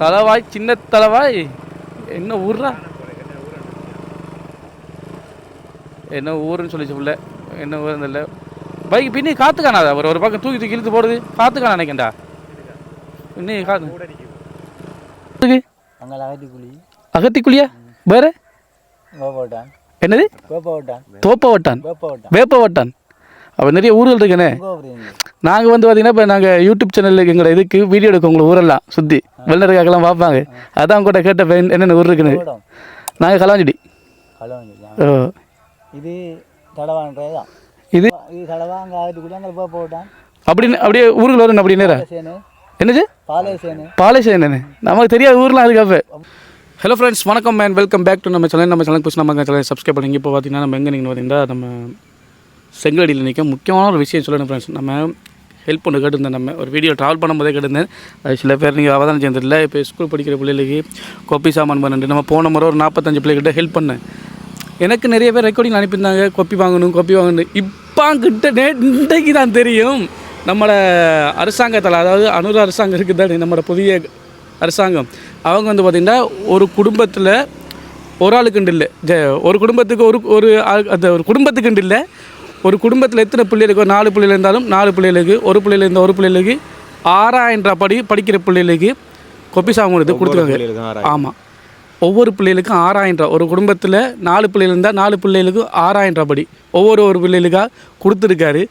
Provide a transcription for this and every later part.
தலவாய் சின்ன தலவாய்? என்ன ஊர்ரா என்ன ஊருன்னு சொல்லிச்சு புள்ள. என்ன ஊர் இல்லை பைக் பின்னி காத்து காணாதா ஒரு ஒரு பக்கம் தூக்கி தூக்கி இழுத்து போடுது. காத்து காண நினைக்கண்டா பின்னி காத்து. குழி அகத்திக்குழியா? வேற? என்னது? தோப்பவட்டான் வேப்பவட்டான். அப்போ நிறைய ஊர்கள் இருக்குண்ணே நாங்கள் வந்து பார்த்தீங்கன்னா இப்போ நாங்கள் யூடியூப் சேனலுக்கு எங்களோட இதுக்கு வீடியோ எடுக்க உங்களை ஊரெல்லாம் சுற்றி வெள்ளருக்காக்கெல்லாம் பார்ப்பாங்க. அதான் கூட கேட்ட என்னென்ன ஊர் இருக்குன்னு. நாங்கள் கலாஞ்சிடி ஓ இது தடவான்றது தான். இது? இது தடவா அங்கே அகத்தி குழி அங்கே கோப்போட்டான் அப்படின்னு அப்படியே ஊருக்கு வரணும் அப்படி நேரா? என்னது? பாலேசேனு என்னன்னு நமக்கு தெரியாத ஊர்லாம் இருக்கு அப்போ. ஹலோ ஃப்ரெண்ட்ஸ் வணக்கம் மேன் வெல்கம் பேக் டு நம்ம சேனல் நம்ம சேனல் புதுசு நம்ம சேனல் சப்ஸ்கிரைப் பண்ணுங்க. இப்போ பார்த்தீங்கன்னா நம்ம எங்கே நீங்கள் பார்த்தீங்கன்னா நம்ம செங்கடியில் நிற்க முக்கியமான ஒரு விஷயம் சொல்லணும் ஃப்ரெண்ட்ஸ் நம்ம ஹெல்ப் ஒன்று கேட்டிருந்தேன் நம்ம. ஒரு வீடியோ ட்ராவல் பண்ணும்போதே கேட்டிருந்தேன். அது சில பேர் நீங்கள் அவதானம் செஞ்சிடல இப்போ ஸ்கூல் படிக்கிற பிள்ளைகளுக்கு கொப்பி சாமான் பண்ணிட்டு நம்ம போன முறை ஒரு நாற்பத்தஞ்சு பிள்ளைகிட்ட ஹெல்ப் பண்ணேன். எனக்கு நிறைய பேர் ரெக்கார்டிங் அனுப்பியிருந்தாங்க. கொப்பி வாங்கணும் கொப்பி வாங்கணும் இப்போ நே இன்றைக்கு தான் தெரியும். நம்மளோட அரசாங்கத்தில் அதாவது அனுர அரசாங்கம் இருக்குது தானே நம்மளோட புதிய அரசாங்கம். அவங்க வந்து பார்த்திங்கன்னா ஒரு குடும்பத்தில் ஒரு ஆளுக்குண்டு இல்லை. ஒரு குடும்பத்துக்கு ஒரு ஒரு அந்த ஒரு குடும்பத்துக்குண்டு இல்லை. ஒரு குடும்பத்தில் எத்தனை பிள்ளைகளுக்கு ஒரு நாலு பிள்ளைகள் இருந்தாலும் நாலு பிள்ளைகளுக்கு ஒரு பிள்ளைகள் இருந்தால் ஒரு பிள்ளைகளுக்கு ஆறாயிரம் படி படிக்கிற பிள்ளைகளுக்கு கொப்பி சாமி எடுத்து கொடுத்துருக்காங்க. ஆமாம் ஒவ்வொரு பிள்ளைகளுக்கும் ஆறாயிரம் ரூபா. ஒரு குடும்பத்தில் நாலு பிள்ளைகள் இருந்தால் நாலு பிள்ளைகளுக்கு ஆறாயிரம் ரூபா படி. ஒவ்வொரு ஒரு பிள்ளைகளுக்காக கொடுத்துருக்காரு.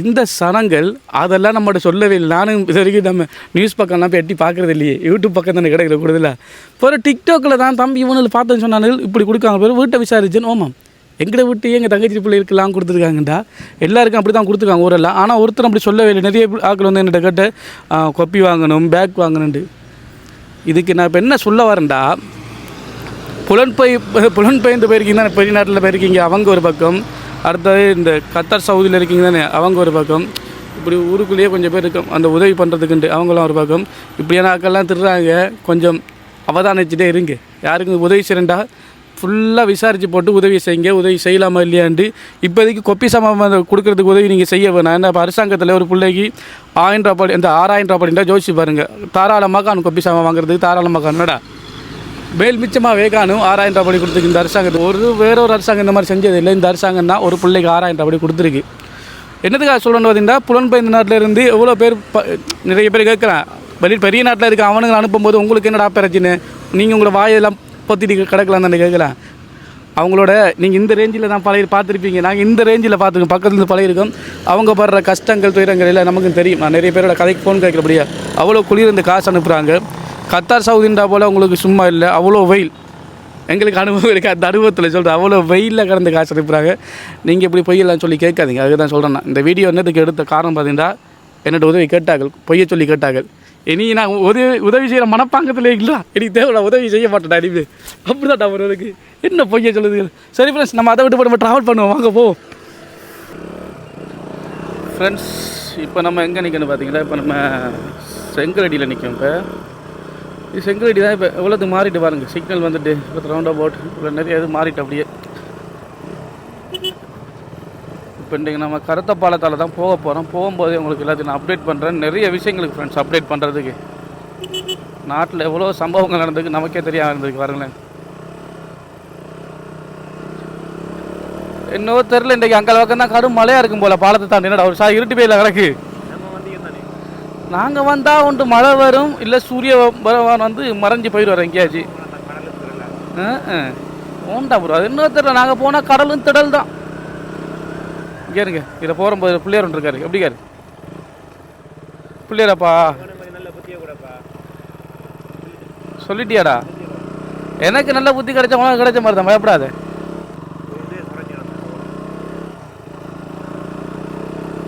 இந்த சனங்கள் அதெல்லாம் நம்மகிட்ட சொல்லவே இல்லை. நானும் இது வரைக்கும் நம்ம நியூஸ் பக்கம்லாம் போய் எட்டி பார்க்குறது இல்லையே. யூடியூப் பக்கம் தானே கிடைக்கிற கூடுதல. இப்போ டிக்டாக்கில் தான் தம்பி இவனுக்கு பார்த்தேன்னு சொன்னாங்க இப்படி கொடுக்காங்க பேர் வீட்டை விசாரிச்சேன்னு ஓமாம் எங்களை விட்டு எங்கள் தங்கச்சி பிள்ளைகளுக்கெல்லாம் கொடுத்துருக்காங்கடா. எல்லாருக்கும் அப்படி தான் கொடுத்துருக்காங்க ஊரெல்லாம். ஆனால் ஒருத்தர் அப்படி சொல்லவே இல்லை. நிறைய ஆக்கள் ஆட்கள் வந்து என்கிட்ட கேட்டு கொப்பி வாங்கணும் பேக் வாங்கணுண்டு இதுக்கு நான் இப்போ என்ன சொல்ல வரேன்டா? புலன்பெய் புலன்பெயர்ந்து போயிருக்கீங்க தானே? பெரிய நாட்டில் போயிருக்கீங்க. அவங்க ஒரு பக்கம். அடுத்தது இந்த கத்தார் சவுதியில் இருக்கீங்க தானே? அவங்க ஒரு பக்கம். இப்படி ஊருக்குள்ளேயே கொஞ்சம் பேர் இருக்கும் அந்த உதவி பண்ணுறதுக்குண்டு அவங்களாம் ஒரு பக்கம். இப்படியான ஆக்கள்லாம் திருடுறாங்க கொஞ்சம் அவதானிச்சுட்டே இருங்க. யாருக்கும் உதவி செய்கிறேன்டா ஃபுல்லாக விசாரித்து போட்டு உதவி செய்யுங்க. உதவி செய்யலாமா இல்லையாண்டு இப்போதைக்கு கொப்பி சாமான் கொடுக்குறதுக்கு உதவி நீங்கள் செய்ய வேணாம். ஏன்னா இப்போ அரசாங்கத்தில் ஒரு பிள்ளைக்கு ஆயிரம் ரூபா படி இந்த ஆறாயிரம் ரூபாய் படின்றா ஜோசி பாருங்கள் தாராளமாக காணும் கொப்பி சாமான் வாங்குறதுக்கு தாராளமாக என்னடா? மேல் மிச்சமாக வேகானும் ஆறாயிரம் ரூபாய் படி கொடுத்துருக்கு இந்த அரசாங்கத்துக்கு ஒரு வேற ஒரு அரசாங்கம் இந்த மாதிரி செஞ்சது இல்லை. இந்த அரசாங்கம் தான் ஒரு பிள்ளைக்கு ஆறாயிரம் ரூபாய் படி கொடுத்துருக்கு. என்னதுக்காக சொல்லணும்னு பார்த்தீங்கன்னா புலன்பெயர்ந்த நாட்டில் இருந்து எவ்வளோ பேர் நிறைய பேர் கேட்குறான் வெளி பெரிய நாட்டில் இருக்க அவனுங்களை அனுப்பும்போது உங்களுக்கு என்னடா பிரச்சனை? நீங்கள் உங்களோட வாயெல்லாம் பொத்திட்டு கிடக்கலாம் தானே கேட்கலாம் அவங்களோட நீங்கள் இந்த ரேஞ்சில் தான் பழைய பார்த்துருப்பீங்க. நாங்கள் இந்த ரேஞ்சில் பார்த்துருக்கோம் பக்கத்துல பழையிருக்கோம் அவங்க படுற கஷ்டங்கள் துயரங்கள் எல்லாம் நமக்கு தெரியும். நான் நிறைய பேரோட கதைக்கு ஃபோன் கேட்குறபடியா அவ்வளோ குளிர் இந்த காசு அனுப்புகிறாங்க கத்தார் சவுதின்றா போல் அவங்களுக்கு சும்மா இல்லை. அவ்வளோ வெயில். எங்களுக்கு அனுபவம் இருக்குது அந்த அனுபவத்தில் சொல்கிறேன் அவ்வளோ வெயிலில் கடந்து காசு அனுப்புகிறாங்க நீங்கள் இப்படி பொய்யெல்லாம் சொல்லி கேட்காதீங்க. அதுக்கு தான் சொல்கிறேன் நான். இந்த வீடியோ என்னதுக்கு எடுத்த காரணம் பார்த்தீங்கன்னா என்னோட உதவி கேட்டார்கள். பொய்யை சொல்லி கேட்டார்கள். இனி நான் உதவி உதவி செய்கிற மனப்பாங்கத்தில் இல்லை. எனக்கு தேவை நான் உதவி செய்ய மாட்டேன் அடிப்பு அப்படிதான் அவருக்கு என்ன பொய்ய சொல்லுது சரி ஃப்ரெண்ட்ஸ் நம்ம அதை விட்டு போய் நம்ம ட்ராவல் பண்ணுவோம். வாங்க போ. ஃப்ரெண்ட்ஸ் இப்போ நம்ம எங்கே நிற்கணும் பார்த்தீங்களா இப்போ நம்ம செங்கலடியில் நிற்கும் இப்போ. இது செங்கலடி தான் இப்போ. எவ்வளோது மாறிட்டு பாருங்கள் சிக்னல் வந்துட்டு இப்போ ரவுண்ட் அபவுட் இவ்வளோ நிறைய இது மாறிட்டு அப்படியே. இப்போ இன்றைக்கி நம்ம கருத்த பாலத்தால் தான் போக போகிறோம் போகும்போது உங்களுக்கு எல்லாத்தையும் நான் அப்டேட் பண்ணுறேன் நிறைய விஷயங்களுக்கு ஃப்ரெண்ட்ஸ் அப்டேட் பண்ணுறதுக்கு நாட்டில் எவ்வளோ சம்பவங்கள் நடந்திருக்கு நமக்கே தெரியாம இருந்திருக்கு பாருங்களேன். என்னவோ தெரில இன்றைக்கி அங்கே பக்கம் தான் கடும் மழையாக இருக்கும் போல். பாலத்தை தாண்டி என்னடா ஒரு சா இருட்டு போயில கிடக்கு. நாங்கள் வந்தால் ஒன்று மழை வரும் இல்லை சூரிய பகவான் வந்து மறைஞ்சு போயிடுவார் எங்கேயாச்சு ஓண்டா ப்ரோ அது இன்னும் தெரியல. நாங்கள் போனால் கடலும் திடல் தான். இங்கே இருங்க. இதில் போகும்போது பிள்ளையார் ஒன்று இருக்காரு. எப்படி இருக்காரு? பிள்ளையாரப்பா. சொல்லிட்டியாடா? எனக்கு நல்ல புத்தி கிடைச்ச உனக்கு கிடைச்ச மாதிரி தான் பயப்படாத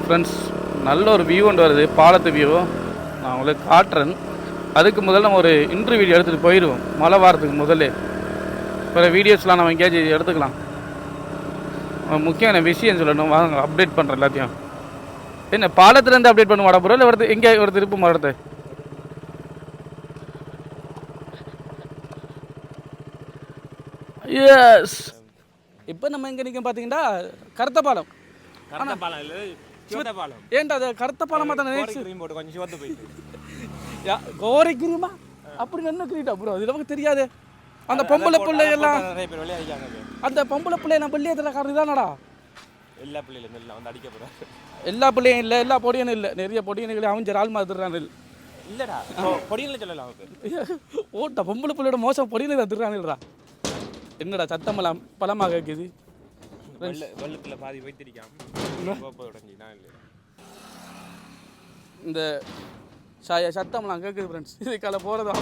ஃப்ரெண்ட்ஸ் நல்ல ஒரு வியூ ஒன்று வருது. பாலத்து வியூ நான் உங்களுக்கு காட்டுறேன். அதுக்கு முதல்ல நம்ம ஒரு இன்டர்வியூ எடுத்துகிட்டு போயிடுவோம். மழை வாரத்துக்கு முதல்ல. பிற வீடியோஸ்லாம் நம்ம எங்கேயாச்சும் எடுத்துக்கலாம். முக்கியமான விஷயம் சொல்லணும். வாங்க அப்டேட் பண்ணுறேன் எல்லாத்தையும். என்ன பாலத்துலேருந்து அப்டேட் பண்ண மாட்டா ப்ரோ இல்லை ஒருத்தர் எங்கே ஒருத்தர் இருப்போம் இடத்த எஸ் இப்போ நம்ம எங்கே நிற்கும் பார்த்தீங்கன்னா கருத்த பாலம் கருத்த பாலம் இல்ல சிவந்த பாலம் ஏன்டா அது கருத்த பாலமாக தானே கிரீம் போட்டு கொஞ்சம் சிவந்து போயிட்டு. யா கோரைக்குரியுமா ஆ, அப்படி என்ன கிரீட்டா ப்ரோ இது நமக்கு தெரியாது. அந்த பொம்பளை பிள்ளை எல்லாம் நிறைய பேர் வெளியே அடிக்காங்க இப்ப. அந்த பொம்பளை பிள்ளை நம்ம பிள்ளைய தர காரணம் தானடா எல்லா பிள்ளைகளும் எல்லாம் வந்து அடிக்க போறாங்க. எல்லா பிள்ளையும் இல்லை எல்லா பொடியனும் இல்லை. நிறைய பொடியனுகளை அவன் ஆள் மாதிரி இல்லடா பொடிகளை சொல்லலாம் ஓட்டா பொம்பளை பிள்ளையோட மோசம் பொடியனை தத்துறானுடா என்னடா சத்தமெல்லாம் பலமாக கேட்குது வெள்ள வெள்ளத்துல பாதி நான் இல்லை இந்த சாய சத்தம்லாம் கேட்குது ஃப்ரெண்ட்ஸ் இதுக்கால போகிறதா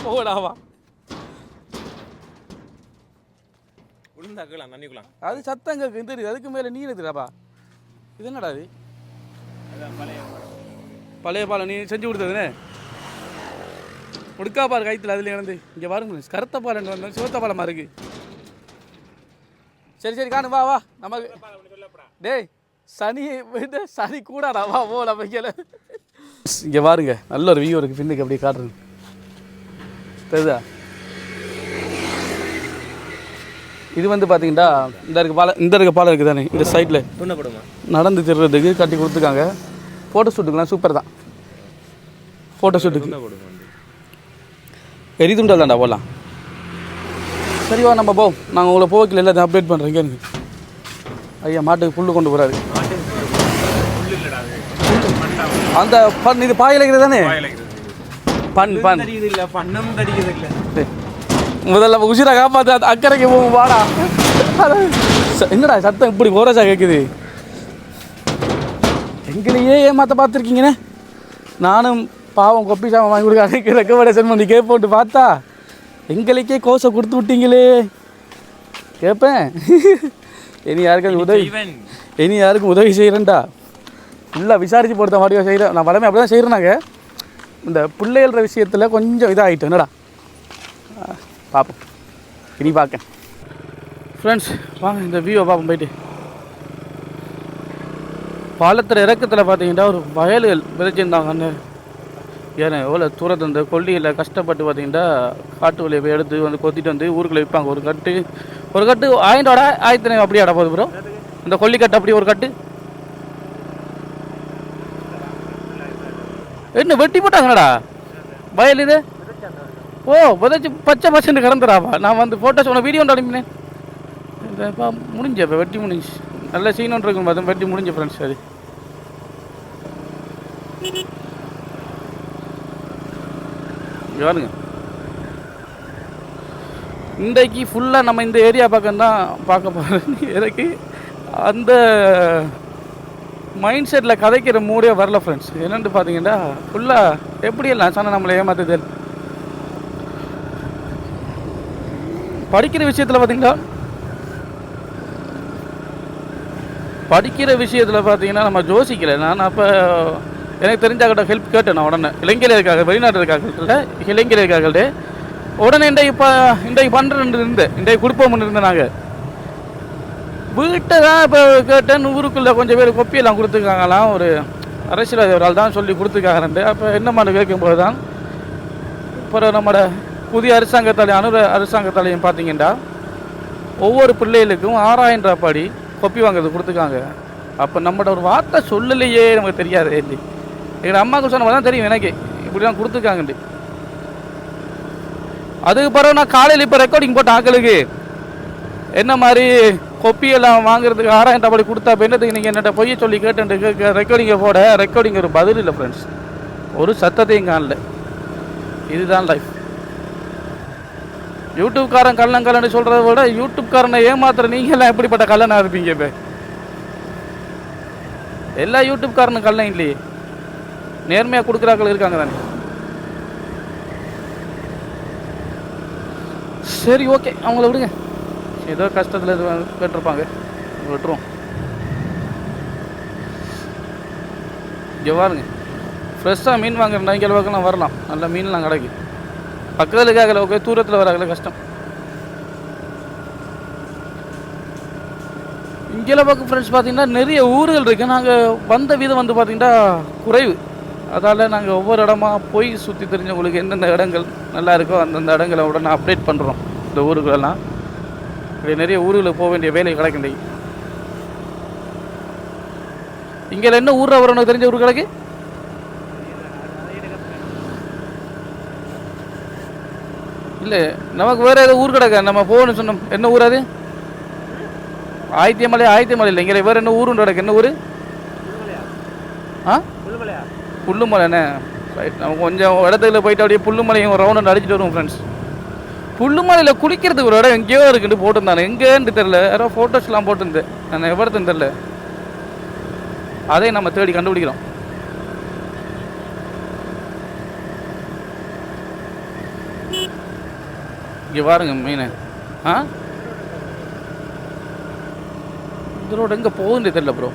போகடாவா உளுந்தாக்கலாம் தண்ணிக்குலாம் அது சத்தம் கேட்குது தெரியுது. அதுக்கு மேலே நீர் இருக்குதாப்பா இது என்னடா இது? அதான் பழைய பழைய பாலம் நீ செஞ்சு கொடுத்ததுனே? முடுக்கா பால் கைத்தில் அதில் இழந்து இங்கே பாருங்க. கருத்த பாலம் வந்து சிவத்த பாலமாக இருக்கு. சரி சரி காணு வா வா. நமக்கு டேய் சனி விட சனி கூடாடா வா போ நம்ம இங்கே பாருங்க நல்ல ஒரு வியூ இருக்குது பின்னுக்கு அப்படியே காட்டுறது தெரியுதா? இது வந்து பார்த்தீங்கன்னா இந்த இருக்க பாலம் இந்த இருக்க பாலம் இருக்குது தானே இந்த சைடில் நடந்து திருறதுக்கு கட்டி கொடுத்துருக்காங்க. ஃபோட்டோ ஷூட்டுக்கெலாம் சூப்பர் தான். ஃபோட்டோ ஷூட்டுக்கு துண்ணப்படுமா? வந்து எரி துண்டல் தான்டா போடலாம். சரி வா நம்ம போவோம் நாங்கள் உங்களை போக்கில் எல்லாத்தையும் அப்டேட் பண்ணுறேன் எனக்கு ஐயா மாட்டுக்கு புல்லு கொண்டு போகிறாரு அந்த பண் இது பாயிலைக்கிறது தானே? பண் பண் பண்ணம் தெரியுது இல்ல முதல்ல உசிரை காப்பாற்று அக்கறைக்கு போகும் வாடா. என்னடா சத்தம் இப்படி ஓரசா கேட்குது எங்களையே ஏமாத்த பார்த்துருக்கீங்கண்ணே நானும் பாவம் கொப்பி சாமான் வாங்கி கொடுக்க ரெக்கமெண்டேஷன் பண்ணி கேட்போட்டு பார்த்தா எங்களுக்கே கோசை கொடுத்து விட்டீங்களே. கேட்பேன் இனி யாருக்கும் உதவி இனி யாருக்கும் உதவி செய்கிறேன்டா ஃபுல்லாக விசாரித்து போடுத்த மாதிரி செய்கிறேன் நான் வளமே அப்படி தான் செய்கிறேனாங்க இந்த பிள்ளைகள்ற விஷயத்தில் கொஞ்சம் இதாகிட்டேன் என்னடா? பார்ப்போம் இனி பார்க்க ஃப்ரெண்ட்ஸ் வாங்க இந்த வியூவை பார்ப்போம் போயிட்டு. பாலத்தில் இறக்கத்தில் பார்த்தீங்கன்னா ஒரு வயல்கள் விதைச்சிருந்தாங்கன்னு ஏன்னா எவ்வளோ தூரத்து இந்த கொல்லியில் கஷ்டப்பட்டு பார்த்தீங்கன்னா காட்டு வழியை போய் எடுத்து வந்து கொத்திட்டு வந்து ஊருக்குள்ளே விற்பாங்க ஒரு கட்டு ஒரு கட்டு ஆயிரத்தோட ஆயிரத்தி அப்படியே அட போகுது ப்ரோ இந்த கொல்லிக்கட்டு அப்படி ஒரு கட்டு. என்ன வெட்டி போட்டாங்கடா வயல் இது? ஓ விதைச்சு பச்சை பசங்க கிடந்துடாவா நான் வந்து ஃபோட்டோஸ் உனக்கு வீடியோ அனுப்பினேன். இப்போ முடிஞ்ச இப்போ வெட்டி முடிஞ்சு. நல்ல சீன் இருக்கும் அது வெட்டி முடிஞ்ச ஃப்ரெண்ட்ஸ் அது. பாருங்க இன்றைக்கு ஃபுல்லாக நம்ம இந்த ஏரியா பக்கம் தான் பார்க்க போகிறோம் எனக்கு அந்த மைண்ட் செட்டில் கதைக்கிற மூடே வரல ஃப்ரெண்ட்ஸ் என்னென்னு பார்த்தீங்கன்னா ஃபுல்லாக எப்படி எல்லாம் சொன்னால் நம்மளை ஏமாத்துது படிக்கிற விஷயத்தில் பார்த்தீங்களா படிக்கிற விஷயத்தில் பார்த்தீங்கன்னா நம்ம யோசிக்கல. நான் அப்போ எனக்கு தெரிஞ்சாக்கிட்ட ஹெல்ப் கேட்டேன் நான் உடனே. இளைஞர் இருக்காங்க வெளிநாட்டில் இருக்காங்கல்ல இளைஞர் இருக்காங்கள்ட்டு உடனே இன்றைக்கு இப்போ இன்றைக்கு பண்ணுறேன் இருந்தேன் இன்றைக்கு கொடுப்போம்னு இருந்தேன் நாங்கள் வீட்டை தான் இப்போ கேட்டேன் ஊருக்குள்ளே கொஞ்சம் பேர் கொப்பியெல்லாம் கொடுத்துருக்காங்களாம். ஒரு அரசியல் ஒரு ஆள் தான் சொல்லி கொடுத்துருக்காங்க அப்போ என்னமான்னு கேட்கும்போது தான் அப்புறம் நம்மளோட புதிய அரசாங்கத்தாலே அனு அரசாங்கத்தாலையும் பார்த்தீங்கன்னா ஒவ்வொரு பிள்ளைகளுக்கும் ஆறாயிரம் ரூபா படி கொப்பி வாங்குறது கொடுத்துருக்காங்க. அப்போ நம்மளோட ஒரு வார்த்தை சொல்லலையே நமக்கு தெரியாது இல்லை எங்கள் அம்மாவுக்கு சொன்ன தான் தெரியும் எனக்கு. இப்படிலாம் கொடுத்துருக்காங்கண்டு அதுக்கு பிறகு நான் காலையில் இப்போ ரெக்கார்டிங் போட்ட ஆக்களுக்கு என்ன மாதிரி கொப்பியெல்லாம் வாங்குறதுக்கு ஆறாயிரம் ரூபாய் கொடுத்தா இப்போ என்னத்துக்கு நீங்கள் என்னட்ட பொய்ய சொல்லி கேட்டு ரெக்கார்டிங்கை போட ரெக்கார்டிங் ஒரு பதில் இல்லை ஃப்ரெண்ட்ஸ் ஒரு சத்தத்தையும் காணல. இதுதான் லைஃப் யூடியூப்காரன் கள்ளன் கல்லன்னு சொல்கிறத விட யூடியூப்காரனை ஏமாத்துற நீங்கள்லாம் எப்படிப்பட்ட கல்லனாக இருப்பீங்க இப்போ? எல்லா யூடியூப்காரனும் கள்ளன் இல்லையே. நேர்மையாக கொடுக்குறாக்கள் இருக்காங்க தானே. சரி ஓகே. அவங்கள விடுங்க. ஏதோ கஷ்டத்தில் இது கேட்டிருப்பாங்க. விட்டுருவோம். இங்கே பாருங்க. ஃப்ரெஷ்ஷாக மீன் வாங்குறா இங்கே வரலாம். நல்ல மீன்லாம் கிடைக்கும். பக்கத்தில் இருக்காங்கள ஓகே தூரத்தில் வராங்கள கஷ்டம். இங்கே பக்கம் ஃப்ரெண்ட்ஸ் பார்த்தீங்கன்னா நிறைய ஊர்கள் இருக்குது நாங்கள் வந்த வீதம் வந்து பார்த்தீங்கன்னா குறைவு. அதால் நாங்கள் ஒவ்வொரு இடமா போய் சுற்றி தெரிஞ்சவங்களுக்கு எந்தெந்த இடங்கள் நல்லா இருக்கோ அந்தந்த இடங்களை உடனே அப்டேட் பண்ணுறோம் இந்த ஊருக்குள்ளெல்லாம் இப்படி நிறைய ஊர்களுக்கு போக வேண்டிய வேலை கிடைக்கின்றது இங்கே என்ன ஊரில் வரணும் தெரிஞ்ச ஊர் கிடக்கு இல்லை நமக்கு வேறு ஏதோ ஊர் கிடக்க. நம்ம போகணும்னு சொன்னோம் என்ன ஊர் அது? ஆயித்தியமலை ஆயித்தியமலை இல்லை இங்கே வேறு என்ன ஊருன்னு கிடக்கு. என்ன ஊர்? ஆ? புல்லுமலைண்ணே ரைட் நம்ம கொஞ்சம் இடத்துல போயிட்டு அப்படியே புல்லுமலையும் ரவுண்ட் அடிச்சுட்டு வருவோம் ஃப்ரெண்ட்ஸ் புல்லுமலையில் குளிக்கிறதுக்கு ஒரு இடம் எங்கேயோ இருக்குன்னு போட்டிருந்தானே? எங்கேன்னு தெரில யாரோ ஃபோட்டோஸ்லாம் போட்டிருந்தேன் நான் எவ்வளோத்துன்னு தெரில அதையும் நம்ம தேடி கண்டுபிடிக்கிறோம். இங்கே பாருங்க மீன். ஆ? இந்த ரோடு எங்கே போகுதுன்னு தெரியல ப்ரோ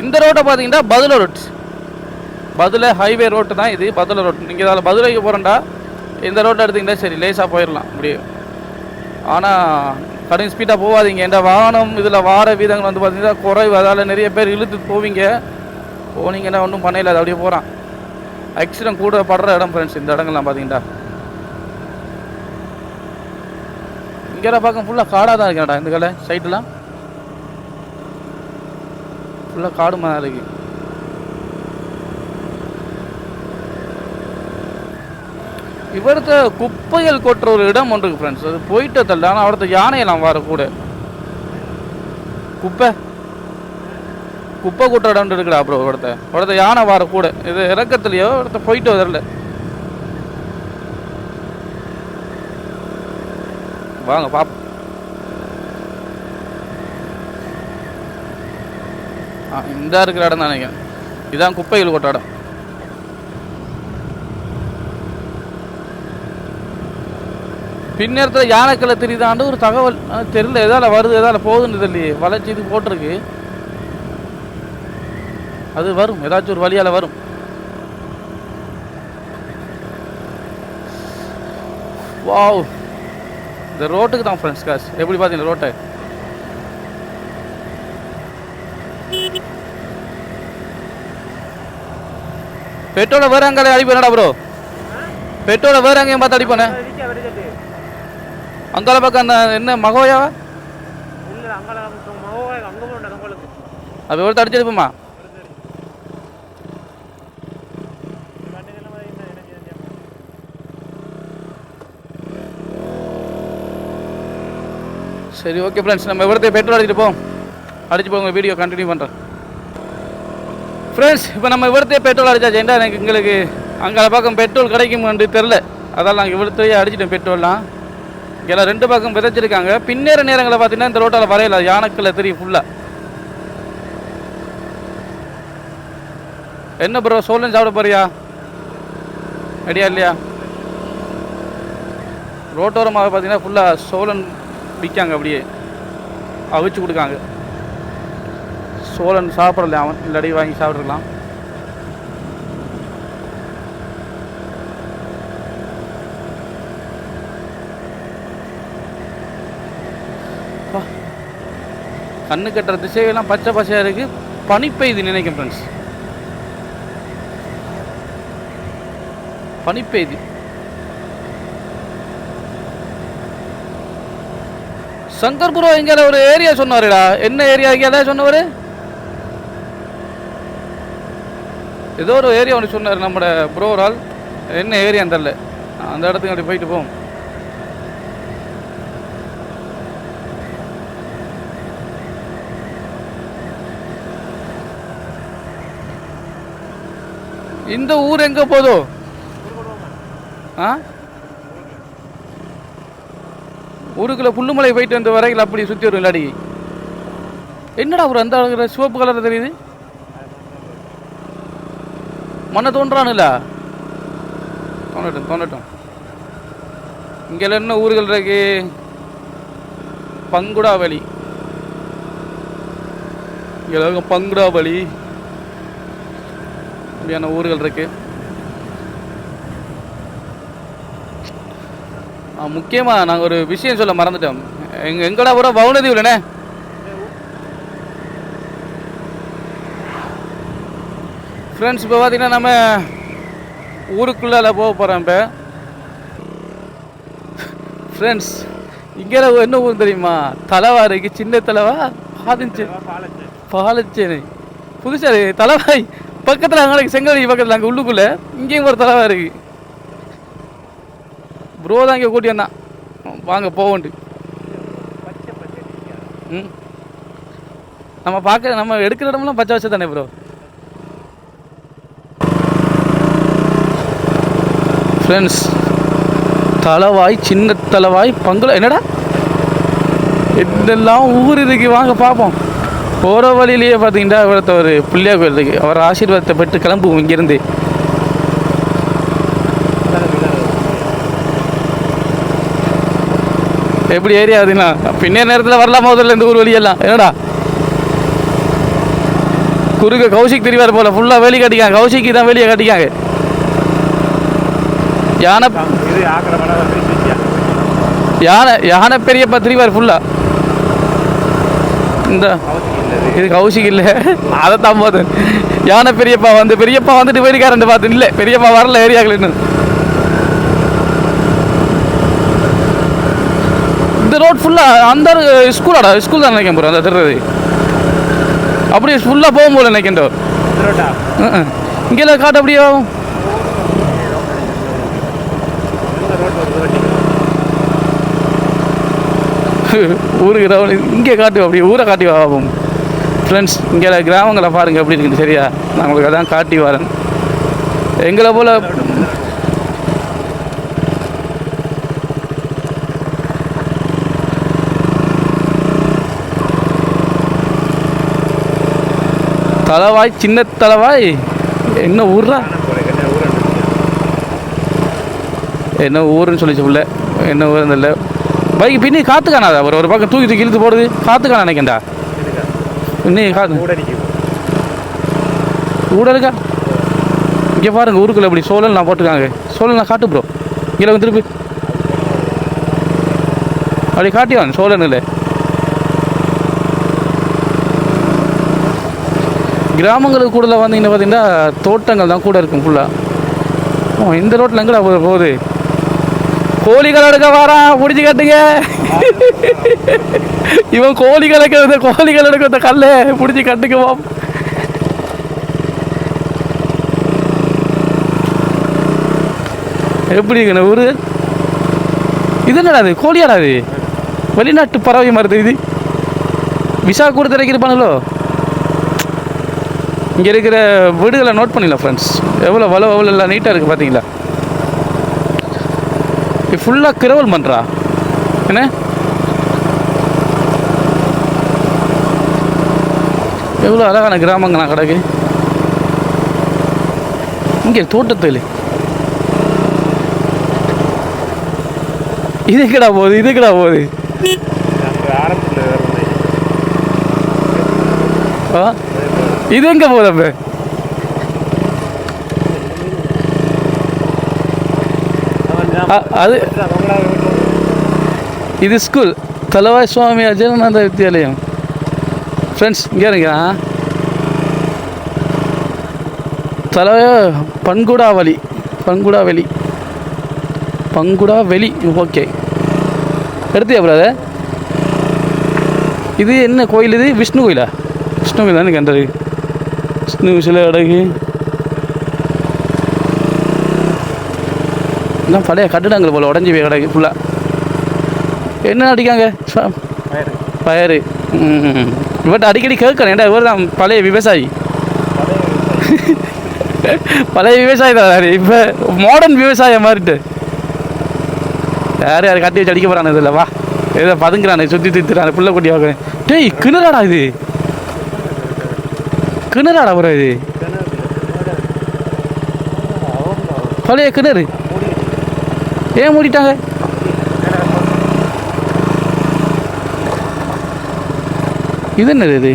இந்த ரோட்டை பார்த்தீங்கன்னா பதில ரோட் பதில ஹைவே ரோட்டு தான் இது பதில ரோட் நீங்கள் இதால் பதிலைக்கு போகிறேன்டா இந்த ரோட்டை எடுத்திங்கன்னா சரி லேசாக போயிடலாம் அப்படியே. ஆனால் கடும் ஸ்பீடாக போகாதீங்க. இந்த வாகனம் இதில் வார வீதங்கள் வந்து பார்த்தீங்கன்னா குறைவு. அதால் நிறைய பேர் இழுத்து போவீங்க. போனீங்கன்னா ஒன்றும் பண்ணையில் அது அப்படியே போகிறான் ஆக்சிடென்ட் கூட படுற இடம் ஃப்ரெண்ட்ஸ் இந்த இடங்கள்லாம் பார்த்தீங்கன்னா. இங்கே பார்க்க ஃபுல்லாக காடாக தான் இருக்கேன்டா இந்த கடை சைட்டெலாம் ஃபுல்லாக காடு மாதிரி இருக்கு. இவர்த்த குப்பைகள் கொட்டுற ஒரு இடம் ஒன்று இருக்கு ஃப்ரெண்ட்ஸ் அது போயிட்டு தள்ள ஆனால் அவர்த்த யானையெல்லாம் வர கூட. குப்பை. குப்பை கொட்டுற இடம் இருக்குடா ப்ரோ ஒருத்த ஒருத்த யானை வர கூட. இது இறக்கத்துலையோ ஒருத்த போயிட்டு வரல. வாங்க பாப் ஆ இந்த இருக்கிற இடம் தான் நினைக்கிறேன். இதுதான் குப்பைகள் கொட்ட இடம். பின்னேரத்தில் யானைக்களை தெரியுதாண்டு ஒரு தகவல் தெரியல. எதால வருது எதால போகுதுன்னு தெரியலையே. வளர்ச்சி இது போட்டிருக்கு. அது வரும். ஏதாச்சும் ஒரு வழியால் வரும். வாவ். இந்த ரோட்டுக்கு தான் ஃப்ரெண்ட்ஸ் காசு எப்படி பார்த்தீங்க ரோட்டை? பெட்ரோலை வேற அங்கே அடிப்பேனடா ப்ரோ பெட்ரோலை வேற அங்கேயும் பார்த்து அடிப்பானே அங்கால பக்கம் அந்த என்ன மகோயாவா? அது ஒருத்தர் அடிச்சு சரி ஓகே ஃப்ரெண்ட்ஸ் நம்ம இவரத்தை பெட்ரோல் அடிச்சுட்டு போவோம் அடிச்சு போங்க வீடியோ கண்டினியூ பண்ணுறேன் ஃப்ரெண்ட்ஸ் இப்போ நம்ம இவரத்தையே பெட்ரோல் அடிச்சாச்சு எனக்கு எங்களுக்கு அங்கே பக்கம் பெட்ரோல் கிடைக்குமான்னு தெரில அதால் நாங்கள் இவ்வளோத்தையே அடிச்சிட்டோம் பெட்ரோல்லாம் இங்கே ரெண்டு பக்கம் விதைச்சிருக்காங்க. பின்னேற நேரங்களில் பார்த்தீங்கன்னா இந்த ரோட்டால் வரையல. யானைக்கில் தெரியும் ஃபுல்லாக என்ன ப்ரோ சோழன் சாப்பிட போறியா? ரெடியா இல்லையா? ரோட்டோரமாக பார்த்தீங்கன்னா ஃபுல்லாக சோழன் விற்காங்க அப்படியே. அவிச்சு கொடுக்காங்க. சோழன் சாப்பிடல அவன். இல்லாடி வாங்கி சாப்பிட்ருக்கலாம் கண்ணு கட்டுற திசையெல்லாம் பச்சை பச்சையாக இருக்கு. பனி நினைக்கும் ஃப்ரெண்ட்ஸ் பனி சங்கர் ப்ரோ எங்கேயால ஒரு ஏரியா சொன்னாருடா. என்ன ஏரியா? எங்கேயால சொன்னவர்? ஏதோ ஒரு ஏரியா ஒன்று சொன்னார் நம்மட ப்ரோ ஒரு ஆள் என்ன ஏரியான்னு தெரில அந்த இடத்துக்கு அப்படி போயிட்டு போவோம். இந்த ஊர் எங்கே போதோ? ஆ? ஊருக்குள்ள புல்லுமலை போயிட்டு வந்த வரையில் அப்படி சுற்றி வரும் இல்லாடி என்னடா ஒரு அந்த அளவுக்கு சிவப்பு கலர் தெரியுது? மண்ணை தோன்றானுல தோணட்டும் தோணட்டும் இங்கே என்ன ஊர்கள் இருக்கு? பங்குடாவளி. இங்கே பங்குடாவளி. அப்படியான ஊர்கள் இருக்குது முக்கியமாக நாங்கள் ஒரு விஷயம் சொல்ல மறந்துட்டோம் எங்க எங்கடா பூரா பவுனதி இல்லைண்ணே ஃப்ரெண்ட்ஸ் இப்போ பார்த்தீங்கன்னா நம்ம ஊருக்குள்ளே போக போகிறோம் இப்போ. ஃப்ரெண்ட்ஸ் இங்கே என்ன ஊர் தெரியுமா? தலைவா இருக்கு சின்ன தலைவா? பாதிச்சு பாலச்சேனை புதுசாக தலைவாய் பக்கத்தில் அங்கே செங்கோடி பக்கத்தில் அங்கே உள்ளுக்குள்ளே. இங்கேயும் ஒரு தலைவா இருக்கு. ப்ரோ தான் இங்கே கூட்டி வந்தான். வாங்க போவோன்ட்டு ம். நம்ம பார்க்க நம்ம எடுக்கிற இடம்லாம் பச்சை வச்சு தானே ப்ரோ ஃப்ரெண்ட்ஸ் தலவாய் சின்ன தலவாய் பங்குல என்னடா? இதெல்லாம் ஊர் இதுக்கு வாங்க பார்ப்போம் போகிற வழியிலேயே பார்த்தீங்கன்னா இவரத்த ஒரு பிள்ளையார் கோயில் அவர் ஆசீர்வாதத்தை பெற்று கிளம்புவோம் இங்கேருந்து. எப்படி ஏரியா அதுண்ணா பின்னே நேரத்தில் வரலாமா முதல்ல இந்த ஊர் வழியெல்லாம் என்னடா? குறுக்க கௌசிக் தெரிவார் போல ஃபுல்லாக வேலி கட்டிக்காங்க. கௌசிக்கு தான் வேலியை கட்டிக்காங்க. யானை யானை யானை பெரியப்பா திரிவார் ஃபுல்லாக இந்த இது. கௌசிக் இல்லை. அதை தான் பார்த்தேன். யானை பெரியப்பா வந்து பெரியப்பா வந்துட்டு வேடிக்காரன் பார்த்து இல்லை பெரியப்பா வரல ஏரியாக்கள் இன்னும் இந்த ரோட் ஃபுல்லாக அந்த ஸ்கூலாடா ஸ்கூல் தான் நினைக்கிறேன் ப்ரோ அந்த திருறது அப்படியே ஃபுல்லாக போகும் போல நினைக்கின்றோ ரோட்டா இங்கெல்லாம் காட்டு அப்படியே? ஊருக்கு ரவுண்ட் இங்கே காட்டு அப்படி ஊரை காட்டி ஆகும். ஃப்ரெண்ட்ஸ் இங்கே கிராமங்களை பாருங்கள் எப்படி இருக்குது சரியா? நான் உங்களுக்கு அதான் காட்டி வரேன். எங்களை போல் தலவாய் சின்ன தலவாய்? என்ன ஊர்ரா என்ன ஊருன்னு சொல்லிச்சு உள்ள. என்ன ஊர் இல்லை பைக் பின்னி காற்று காணாதா ஒரு ஒரு பக்கம் தூக்கி தூக்கி இழுத்து போடுது. காற்று காண நினைக்கண்டா காற்று கூட கூட இருக்கா இங்கே பாருங்க ஊருக்குள்ள இப்படி சோழல் நான் போட்டுருக்காங்க. சோழல் நான் காட்டு ப்ரோ இங்கே வந்து திருப்பி. அப்படி காட்டியான் சோழன் இல்லை. கிராமங்களுக்கு கூட வந்தீங்கன்னா பார்த்தீங்கன்னா தோட்டங்கள் தான் கூட இருக்கும் ஃபுல்லாக ஓ இந்த ரோட்டில் எங்கடா போகுது போகுது? கோழிகள் எடுக்க வாரான் பிடிச்சி கட்டுங்க. இவன் கோழிகள் எடுக்கிறது கோழிகள் எடுக்க இந்த கல்லை பிடிச்சி கட்டுக்குவோம். எப்படி இருக்குண்ணே ஊர்? இது என்னடா அது கோழியாடா அது வெளிநாட்டு பறவை மாதிரி இது விசா கூட திறக்கிருப்பானுங்களோ இங்கே இருக்கிற வீடுகளை நோட் பண்ணிடலாம் ஃப்ரெண்ட்ஸ் எவ்வளோ வள எவ்வளோ எல்லாம் நீட்டாக இருக்குது பார்த்தீங்களா இது ஃபுல்லாக கிரவல் பண்ணுறா என்ன? எவ்வளோ அழகான கிராமங்களா கிடக்கு. இங்கே தோட்டத்தில் இது எங்கடா போகுது? இது எங்கடா போகுது? ஆ? இது எங்கே போதப்ப அது இது ஸ்கூல் தலவாய் சுவாமி அஜயநாத வித்யாலயம். ஃப்ரெண்ட்ஸ் இங்கே இருங்க. தலவாய பன்குடாவலி பன்குடாவெளி பங்குடாவெளி. ஓகே. எடுத்தியா பிரதர் இது என்ன கோயில் இது? விஷ்ணு கோயிலா? விஷ்ணு கோயில்? தானே கண்டது சில அடகு எல்லாம் பழைய கட்டிடங்கள் போல் உடஞ்சி போய் கிடக்கு ஃபுல்லாக என்ன அடிக்காங்க ம். இவர்கிட்ட அடிக்கடி கேட்கணும் ஏன்டா இவர் தான் பழைய விவசாயி? பழைய விவசாயி தான் இப்போ மாடர்ன் விவசாயம் மாறிட்டு. யார் யார் கட்டி வச்சு அடிக்க போகிறானு இதில் வா. ஏதோ பதுங்குறானே சுற்றி தித்துறானே புள்ள குட்டி வாக்குறேன் டேய் கிணறாடா இது. கிணறாடா ப்ரோ இது பழைய கிணறு. ஏன் மூடிட்டாங்க? இது என்னது இது?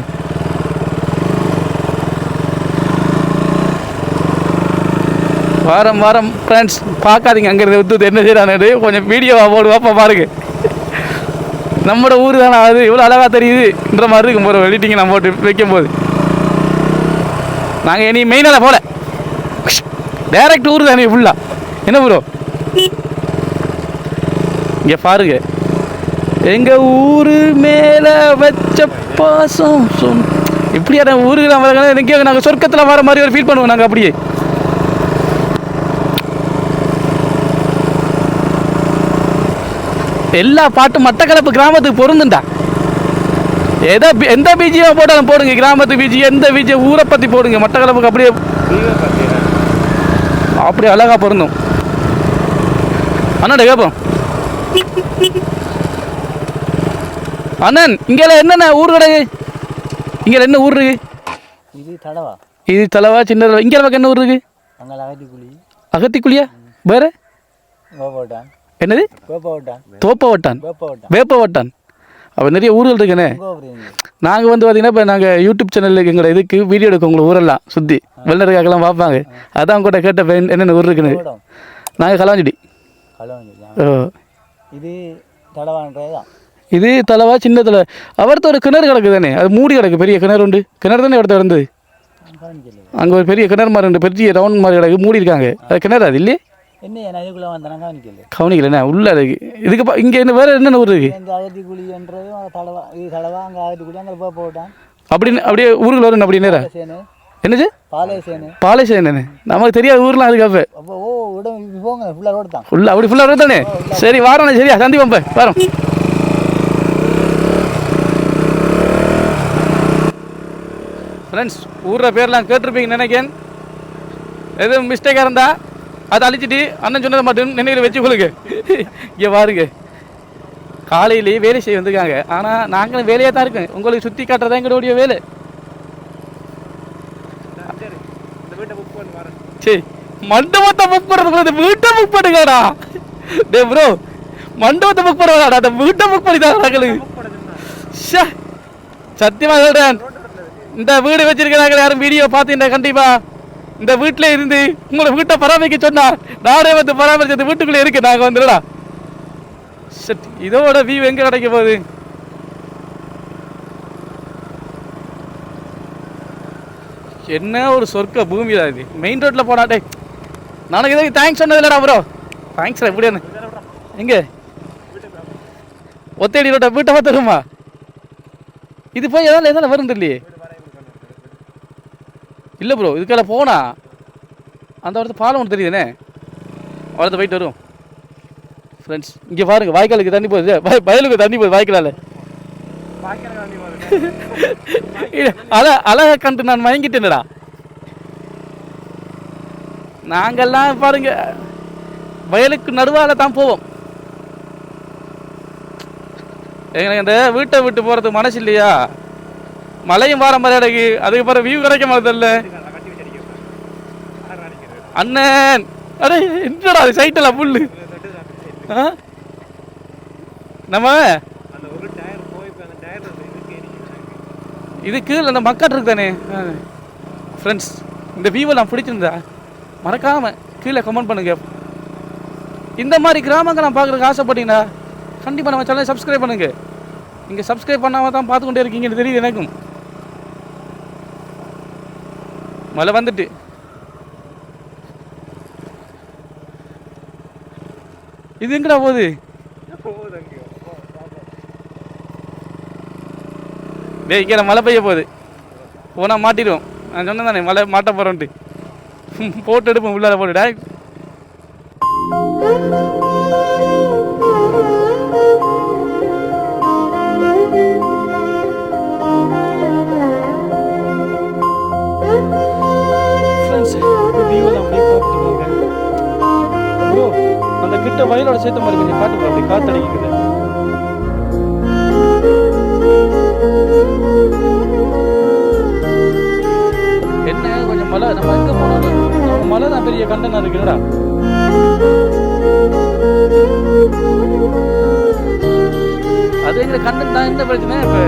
வாரம் வாரம் ஃப்ரெண்ட்ஸ் பார்க்காதீங்க அங்கேருந்து வித்து என்ன செய்யறானு கொஞ்சம் வீடியோவாக போடுவாப்பா பாருங்க. நம்மளோட ஊர் தானே அது? இவ்வளோ அழகாக தெரியுதுன்ற மாதிரி இருக்கும் போகிற எடிட்டிங் நம்ம போட்டு வைக்கும்போது. நாங்கள் இனி மெயினால் போல. டைரக்ட் ஊர் தானே ஃபுல்லாக என்ன ப்ரோ இங்கே பாருங்க. எங்கள் ஊர் மேலே வச்ச பாசம். சொம் இப்படியான ஊருக்கு வர எனக்கே நாங்கள் சொர்க்கத்தில் வர மாதிரி ஒரு ஃபீல் பண்ணுவோம் நாங்கள் அப்படியே. எல்லா பாட்டும் மட்டக்களப்பு கிராமத்துக்கு பொருந்துண்டா எதை எந்த பீஜியம் போட்டாலும் போடுங்க. கிராமத்து பீஜி எந்த பீஜி ஊரை பற்றி போடுங்க. மட்டக்களப்புக்கு அப்படியே அப்படியே அழகாக பொருந்தும். அண்ணாட கேட்போம் அண்ணன் இங்கெல்லாம் என்னென்ன ஊர் கிடக்கு? இங்கே என்ன ஊர் இருக்கு? இது தடவா. இது தலைவா சின்ன தலைவா இங்கே பக்கம் என்ன ஊர் இருக்கு? அங்கே அகத்தி குழி அகத்திக்குழியா? வேற? என்னது? தோப்பவட்டான். வேப்பவட்டான். வேப்பவட்டான். அப்போ நிறைய ஊர்கள் இருக்குண்ணே நாங்கள் வந்து பார்த்தீங்கன்னா இப்போ நாங்கள் யூடியூப் சேனலுக்கு எங்களோட இதுக்கு வீடியோ எடுக்க உங்களை ஊரெல்லாம் சுற்றி வெள்ளருக்காக்கெல்லாம் பார்ப்பாங்க. அதான் கூட கேட்ட என்னென்ன ஊர் இருக்குன்னு. நாங்கள் கலாஞ்சிடி ஓ இது இது தலைவா சின்ன தலை அவர்த்த ஒரு கிணறு கிடக்கு தானே அது மூடி கிடக்கு. பெரிய கிணறு உண்டு. கிணறு தானே இடத்த இருந்தது அங்கே ஒரு பெரிய கிணறு மாதிரி உண்டு. பெரிய ரவுண்ட் மாதிரி கிடக்கு. மூடி இருக்காங்க அது கிணறு அது இல்லையே? என்ன நான் இதுக்குள்ளே வந்தேன் கவனிக்கல கவனிக்கலண்ணே உள்ள இருக்கு. இதுக்கு இங்கே என்ன வேறு என்னென்ன ஊர் இருக்கு? இந்த குழின்றது தடவா இது தடவா அங்கே குழி அங்கே வேப்பவட்டான் அப்படின்னு அப்படியே ஊருக்கு வரணும் அப்படி நேரா. சேனு என்னது? பாலேசேனு. பாலேசன் நமக்கு தெரியாத ஊர்லாம் இருக்கு அப்போ. அப்போ ஓ இப்படி போங்க ஃபுல்லாக ரோடு தான். ஃபுல்லாக அப்படி ஃபுல்லாக தானே? சரி வாரோண்ணே சரியா? சந்திப்போம் போய் வரோம். ஃப்ரெண்ட்ஸ் ஊர்ற பேர்லாம் கேட்டிருப்பீங்க நினைக்கிறேன். எதுவும் மிஸ்டேக்காக இருந்தா? அதை அழிச்சிட்டு அண்ணன் சொன்னதை மட்டும் நினைவில் வச்சு கொள்ளுங்க இங்கே பாருங்க. காலையிலேயே வேலை செய்ய வந்திருக்காங்க. ஆனால் நாங்களும் வேலையாக தான் இருக்கோம். உங்களுக்கு சுற்றி காட்டுறதா எங்களுடைய வேலை. சரி. மண்டபத்தை புக் பண்ணுறது இந்த வீட்டை புக் பண்ணுங்கடா. டே ப்ரோ மண்டபத்தை புக் பண்ணுவாடா அந்த வீட்டை புக் பண்ணி தான் எங்களுக்கு சத்தியமாக சொல்கிறேன் இந்த வீடு வச்சிருக்கிறாங்க யாரும் வீடியோ பார்த்தீங்கன்னா கண்டிப்பா இந்த வீட்டில் இருந்து உங்களை வீட்டை பராமரிக்க சொன்னா நானே வந்து பராமரிச்சது வீட்டுக்குள்ளே இருக்கு நாங்கள் வந்துடா சட் இதோட வியூ எங்கே கிடைக்க போகுது? என்ன ஒரு சொர்க்க பூமி தான் இது மெயின் ரோட்டில் போனாட்டே நாளைக்கு எதுக்கு தேங்க்ஸ் சொன்னது இல்லைடா ப்ரோ தேங்க்ஸ் எப்படியானு எங்கே? ஒத்தேடி ரோட்டை வீட்டை பார்த்துருமா இது போய் எதாவது எதனால் வரும் இல்லையே இல்லை ப்ரோ இதுக்கெல்லாம் போனா அந்த இடத்து பாலம் ஒன்று தெரியுதுண்ணே அவ்வளோத்த போயிட்டு வரும் ஃப்ரெண்ட்ஸ் இங்கே பாருங்க வாய்க்காலுக்கு தண்ணி போகுது. வய- வயலுக்கு தண்ணி போகுது இது அழ அழகை கண்டு நான் மயங்கிட்டேனடா. நாங்கெல்லாம் பாருங்க வயலுக்கு நடுவால தான் போவோம். எங்களுக்கு இந்த வீட்டை விட்டு போகிறதுக்கு மனசு இல்லையா? மழையும் வர மாதிரி அதுக்கப்புறம் வியூ கிடைக்க மாட்டதில்ல அண்ணன். அடே என்னடா அது சைட்டில் புல்லு ஆ? நம்ம அந்த ஒரு டயர் போய் இது கீழே அந்த மக்காட்டு இருக்குதானே ஃப்ரெண்ட்ஸ் இந்த வியூவை நான் பிடிச்சிருந்தா மறக்காமல் கீழே கமெண்ட் பண்ணுங்க. இந்த மாதிரி கிராமங்கள் நான் பார்க்குறதுக்கு ஆசைப்பட்டீங்கன்னா கண்டிப்பாக நம்ம சேனலை சப்ஸ்கிரைப் பண்ணுங்கள் நீங்கள் சப்ஸ்கிரைப் பண்ணாமல் தான் பார்த்து கொண்டே இருக்கீங்கன்னு தெரியுது எனக்கும். மழை வந்துட்டு. இது எங்கடா போகுது? போகுது டேய் இங்கே மழை பெய்ய போகுது. போனால் மாட்டிடுவோம். நான் சொன்னேன் தானே மழை மாட்ட போகிறோன்ட்டு போட்டு எடுப்போம் உள்ளார போட்டு. டேரக்ட் வியூவில் அப்படியே பார்த்துட்டு ப்ரோ அந்த கிட்ட வயலோட சேர்த்த மாதிரி கொஞ்சம் காட்டு அப்படி காத்தடிக்குது என்ன கொஞ்சம் மழை நம்ம எங்க போனாலும் நம்ம மழை தான் பெரிய கண்டனம் இருக்குடா அது எங்க கண்டன் தான் என்ன பிரச்சனை? இப்போ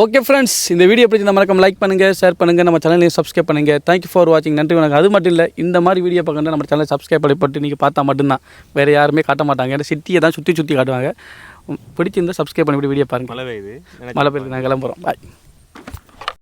ஓகே ஃப்ரெண்ட்ஸ் இந்த வீடியோ பிடிச்சி மறக்காம லைக் பண்ணுங்கள் ஷேர் பண்ணுங்கள் நம்ம சேனலையும் சப்ஸ்கிரைப் பண்ணுங்கள் தேங்க்யூ ஃபார் வாட்சிங் நன்றி வணக்கம். அது மட்டும் இல்லை இந்த மாதிரி வீடியோ பார்க்கணும் நம்ம சேனலை சப்ஸ்கிரைப் பண்ணி நீங்கள் பார்த்தா மட்டும்தான். வேறு யாருமே காட்ட மாட்டாங்க. ஏன்னா சிட்டியை தான் சுற்றி சுற்றி காட்டுவாங்க. பிடிச்சிருந்தா சப்ஸ்கிரைப் பண்ணி வீடியோ பாருங்கள் மழை பெய்யுது. மழை பெய்யுது. நான் கிளம்புறோம். பாய்